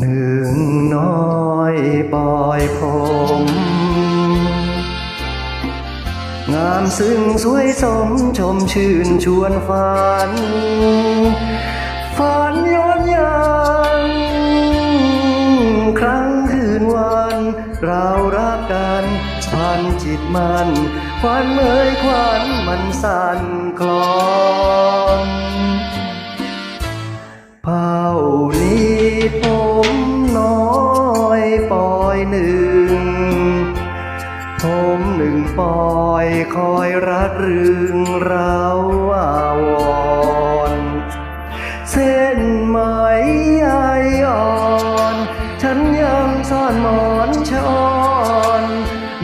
หนึ่งน้อยปล่อยผม งามซึ้งสวยสมชมชื่นชวนฝัน ฝันย้อนยังครั้งคืนวัน เรารักกันพันจิตมันควันเอ่ยควันมันสั่นคลอน หนึ่งปอยคอยรัดรึงเราอาวรณ์เส้นไหมใออ่อน ฉันยังซ่อนหมอนช้อน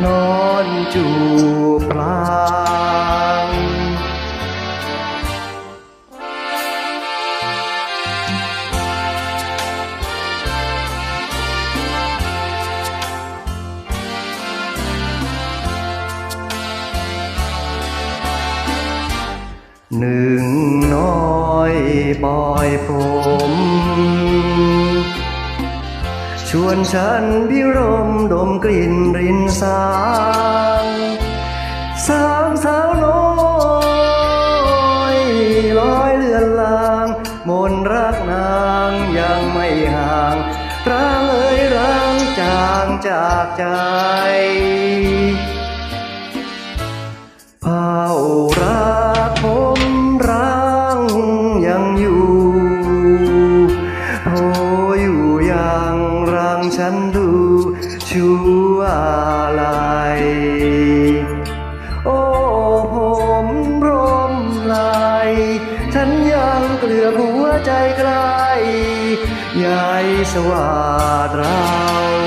นอนจูบลา หนึ่งน้อยปล่อยผม ชวนฉันพิรมดมกลิ่นรินสางสางสาวน้อยลอยเลือนลาง มนรักนางยังไม่ห่างร่างเอ้ยร่างจางจากใจเผา ยังอยู่ โหอยู่ยังรังฉันดูชั่วอะไรโอ้ผมร่มไหลฉันยังเกลือหัวใจใครยายสวัสดเรา